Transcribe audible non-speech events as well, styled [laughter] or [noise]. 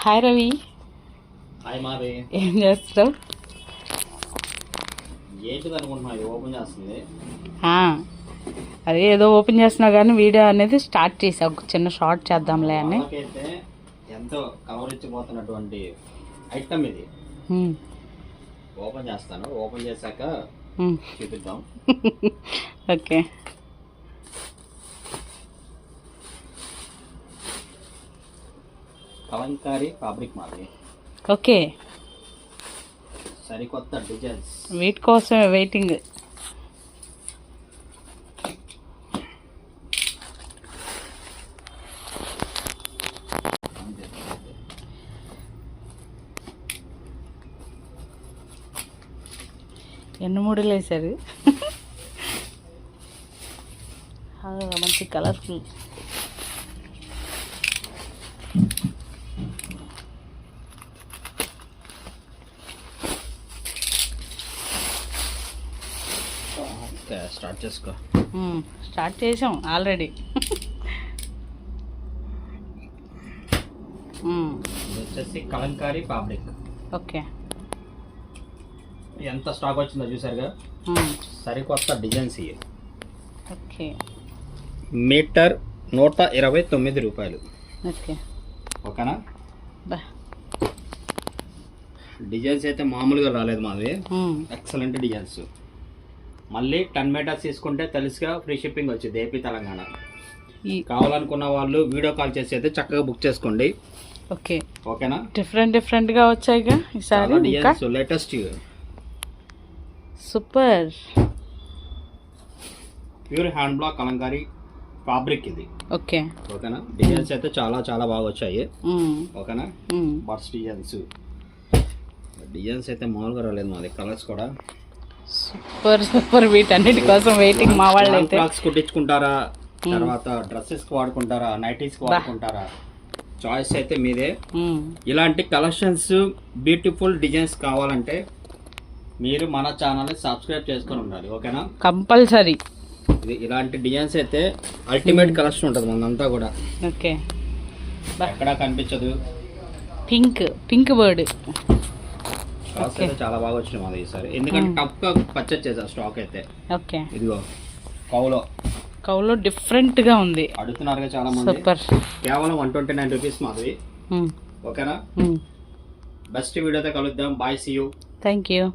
Hi Ravi. Hi మాది ఏం చేస్తావు ఏంటిది అనుకుంటున్నా ఇది ఓపెన్ చేస్తుంది. ఆ, అదే ఏదో ఓపెన్ చేస్తున్నావు కానీ వీడియో అనేది స్టార్ట్ చేసా. ఒక చిన్న షార్ట్ చేద్దాంలే అని. ఎంతో కలవరించిపోతున్నటువంటి ఐటమ్ ఇది. ఓపెన్ చేస్తాను. ఓపెన్ చేశాక. చూపిద్దాం. [laughs] ఓకే. కలంకారీ ఫ్యాబ్రిక్ మాది ఓకే. సరికొత్త డిజైన్స్. వీటి కోసమే వెయిటింగ్ ఎన్ని మూడులు వేసారు ఆ, మంచి కలర్ఫుల్ ఓకే స్టార్ట్ చేసుకో. స్టార్ట్ చేసాం ఆల్రెడీ వచ్చేసి కలంకారీ ఫ్యాబ్రిక్ ఓకే. ఎంత స్టాక్ వచ్చిందో చూసారుగా? సరికొత్త డిజైన్స్ ఇవి. ఓకే. మీటర్ నూట ఇరవై తొమ్మిది రూపాయలు. ఓకే. ఓకేనా? బా. డిజైన్స్ అయితే మామూలుగా రాలేదు మాది. ఎక్సలెంట్ డిజైన్స్ మళ్ళీ టెన్ మీటర్స్ తీసుకుంటే తెలుసుగా ఫ్రీ షిప్పింగ్ వచ్చింది ఏపీ తెలంగాణ. ఈ కావాలనుకున్న వాళ్ళు వీడియో కాల్ చేసి అయితే చక్కగా బుక్ చేసుకోండి. ఓకే. ఓకేనా? డిఫరెంట్ వచ్చాయిగా ఈసారి ఇంకా? Designs latest super pure hand block Kalamkari fabric ఇది. ఓకే. ఓకేనా? డిజైన్స్ అయితే చాలా చాలా బాగా వచ్చాయి. ఓకేనా? మ్మ్. బర్డ్స్ డిజైన్స్ డిజైన్స్ అయితే మామూలుగా రాలేదు మాది. కలర్స్ కూడా సూపర్ సూపర్ వీటన్నిటి కోసం వెయిటింగ్ మా వాళ్ళు అయితే ఫ్రాక్స్ కుట్టించుకుంటారా? తర్వాత డ్రెస్సెస్ వాడుకుంటారా? నైటీస్ వాడుకుంటారా? చాయిస్ అయితే మీదే. మ్మ్. ఇలాంటి కలెక్షన్స్ బ్యూటిఫుల్ డిజైన్స్ కావాలంటే మీరు మన ఛానల్ని సబ్స్క్రైబ్ చేసుకొని ఉండాలి. ఓకేనా? కంపల్సరీ. ఇది ఇలాంటి డిజైన్స్ అయితే అల్టిమేట్ కలెక్షన్ ఉంటుంది మనంతా కూడా. ఓకే. ఎక్కడా కనిపించదు. పింక్ పింక్ బర్డ్ కాస్ట్ అయితే చాలా బాగా వచ్చినాయి మాది ఈసారి. ఎందుకంటే టఫ్గా పర్చేజ్ చేసా స్టాక్ అయితే. ఓకే ఇదిగో కౌలో. కౌలో డిఫరెంట్గా ఉంది. అడుగుతున్నారుగా చాలా మంది సూపర్ కేవలం వన్ ట్వంటీ నైన్ రూపీస్ మాది. ఓకేనా. బెస్ట్ వీడియోతో కలుద్దాం. Bye see you thank you